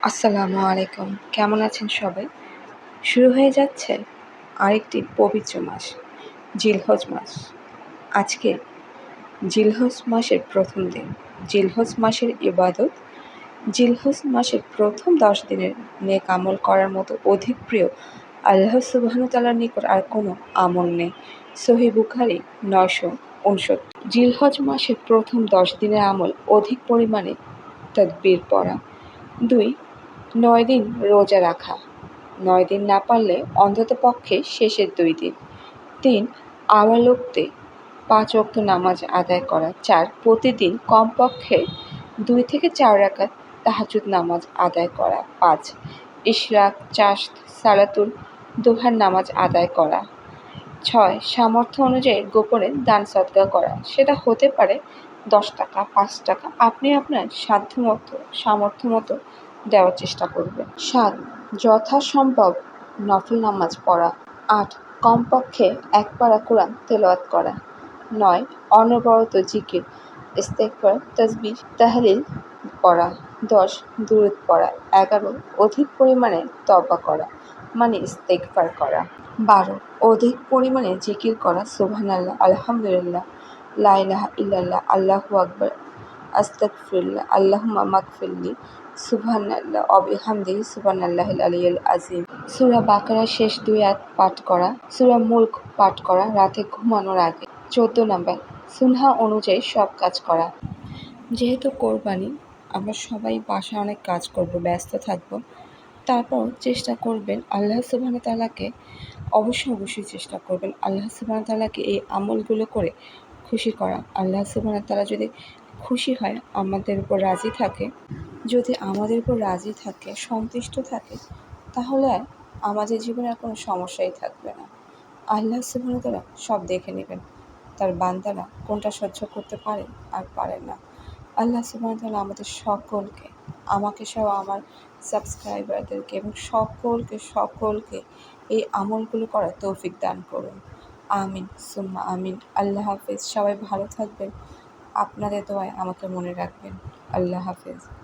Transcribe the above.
আসসালামু আলাইকুম। কেমন আছেন সবাই? শুরু হয়ে যাচ্ছে আরেকটি পবিত্র মাস, জিলহজ মাস। আজকে জিলহজ মাসের প্রথম দিন। জিলহজ মাসের ইবাদত, জিলহজ মাসের প্রথম দশ দিনের নেক আমল করার মতো অধিক প্রিয় আল্লাহ সুবাহতালার নিকট আর কোনো আমল নেই। সহি বুখারি নয়শো উনসত্তর জিলহজ মাসের প্রথম দশ দিনের আমল অধিক পরিমাণে তদবির পড়া। দুই নয় দিন রোজা রাখা। নয় দিন না পারলে অন্তত পক্ষে শেষের দুই দিন। তিন আওয়ালোকতে পাঁচ অক্ত নামাজ আদায় করা। চার, প্রতিদিন কমপক্ষে দুই থেকে চার রাকাত তাহাজুদ নামাজ আদায় করা। পাঁচ, ইশরাক চাষ সালাতুল দোহার নামাজ আদায় করা। ছয়, সামর্থ্য অনুযায়ী গোপনে দান সদকা করা। সেটা হতে পারে দশ টাকা, পাঁচ টাকা। আপনি আপনার সাধ্যমতো সামর্থ্য মতো দেওয়ার চেষ্টা করবেন সাত, যথাসম্ভব নফল নামাজ পড়া। আট, কমপক্ষে এক পারা কোরআন তেলাওয়াত করা। নয়, অনবরত জিকির ইস্তেকবার তসবির তাহলিল পড়া। দশ দূরত পড়া। এগারো, অধিক পরিমাণে তবা করা মানে ইস্তেকবার করা। বারো, অধিক পরিমাণে জিকির করা, সুবহানাল্লাহ, আলহামদুলিল্লাহ লাইলাহা ইল্লাল্লাহ, আল্লাহু আকবর আস্তাগফিরুল্লাহ, আল্লাহুম্মা মাগফিরলি, সুবহানাল্লাহ অবিহামদিহি সুবহানাল্লাহিল আলিয়্যিল আজিম সূরা বাকারার শেষ দুই আয়াত পাঠ করা, সূরা মুলক পাঠ করা, রাতে ঘুমানোর আগে। চোদ্দ নাম্বার, সুনহা অনুযায়ী সব কাজ করা। যেহেতু কোরবানি, আমরা সবাই বাসায় অনেক কাজ করব, ব্যস্ত থাকব। তারপর চেষ্টা করবেন আল্লাহ সুবহান তালাকে অবশ্যই অবশ্যই চেষ্টা করবেন আল্লাহ সুবহান তালাকে এই আমলগুলো করে খুশি করা। আল্লাহ সুবহান তালা যদি খুশি হয়, আমাদের উপর রাজি থাকে। যদি আমাদের উপর রাজি থাকে, সন্তুষ্ট থাকে, তাহলে আমাদের জীবনে কোনো সমস্যাই থাকবে না। আল্লাহ সুবাহতালা সব দেখে নেবেন। তার বান্দারা কোনটা সহ্য করতে পারে আর পারে না। আল্লাহ সুবাহতালা আমাদের সকলকে, আমাকে সহ আমার সাবস্ক্রাইবারদেরকে এবং সকলকে সকলকে এই আমলগুলো করার তৌফিক দান করুন। আমিন, সুম্মা আমিন। আল্লাহ হাফিজ। সবাই ভালো থাকবেন। আপনাদের দোয়ায় আমাকে মনে রাখবেন। আল্লাহ হাফিজ।